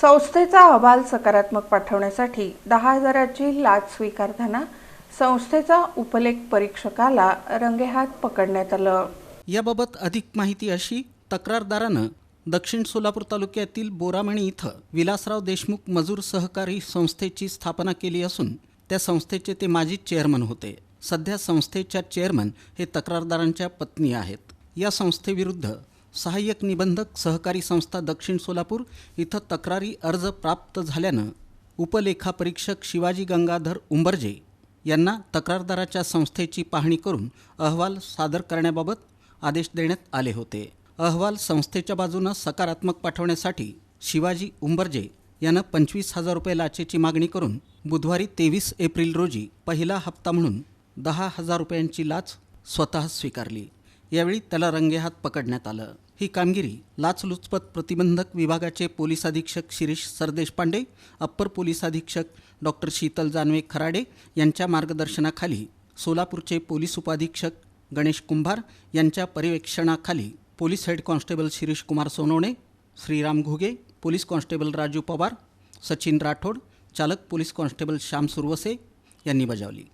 संस्थेचा अहवाल सकारात्मक पाठवण्यासाठी दहा हजाराची लाच स्वीकारताना संस्थेचा उपलेख परीक्षकाला रंगेहात पकडण्यात आलं. याबाबत अधिक माहिती अशी तक्रारदारानं दक्षिण सोलापूर तालुक्यातील बोरामणी इथं विलासराव देशमुख मजूर सहकारी संस्थेची स्थापना केली असून त्या संस्थेचे ते माजी चेअरमन होते. सध्या संस्थेच्या चेअरमन हे तक्रारदारांच्या पत्नी आहेत. या संस्थेविरुद्ध सहाय्यक निबंधक सहकारी संस्था दक्षिण सोलापूर इथं तक्रारी अर्ज प्राप्त झाल्यानं उपलेखापरीक्षक शिवाजी गंगाधर उंबरजे यांना तक्रारदाराच्या संस्थेची पाहणी करून अहवाल सादर करण्याबाबत आदेश देण्यात आले होते. अहवाल संस्थेच्या बाजूनं सकारात्मक पाठवण्यासाठी शिवाजी उंबरजे यानं पंचवीस हजार रुपये लाचेची मागणी करून बुधवारी तेवीस एप्रिल रोजी पहिला हप्ता म्हणून दहा हजार रुपयांची लाच स्वतः स्वीकारली. यावेळी त्याला रंगेहात पकडण्यात आलं. ही कामगिरी लाचलुचपत प्रतिबंधक विभागाचे पोलीस अधीक्षक शिरीष सरदेशपांडे अप्पर पोलीस अधीक्षक डॉक्टर शीतल जानवे खराडे यांच्या मार्गदर्शनाखाली सोलापूरचे पोलीस उपाधीक्षक गणेश कुंभार यांच्या पर्यवेक्षणाखाली police head constable Shirish Kumar Sonawane Shriram Ghuge police constable Raju Pawar Sachin Rathod चालक पोलीस कॉन्स्टेबल श्याम सुरवसे यांनी बजावली.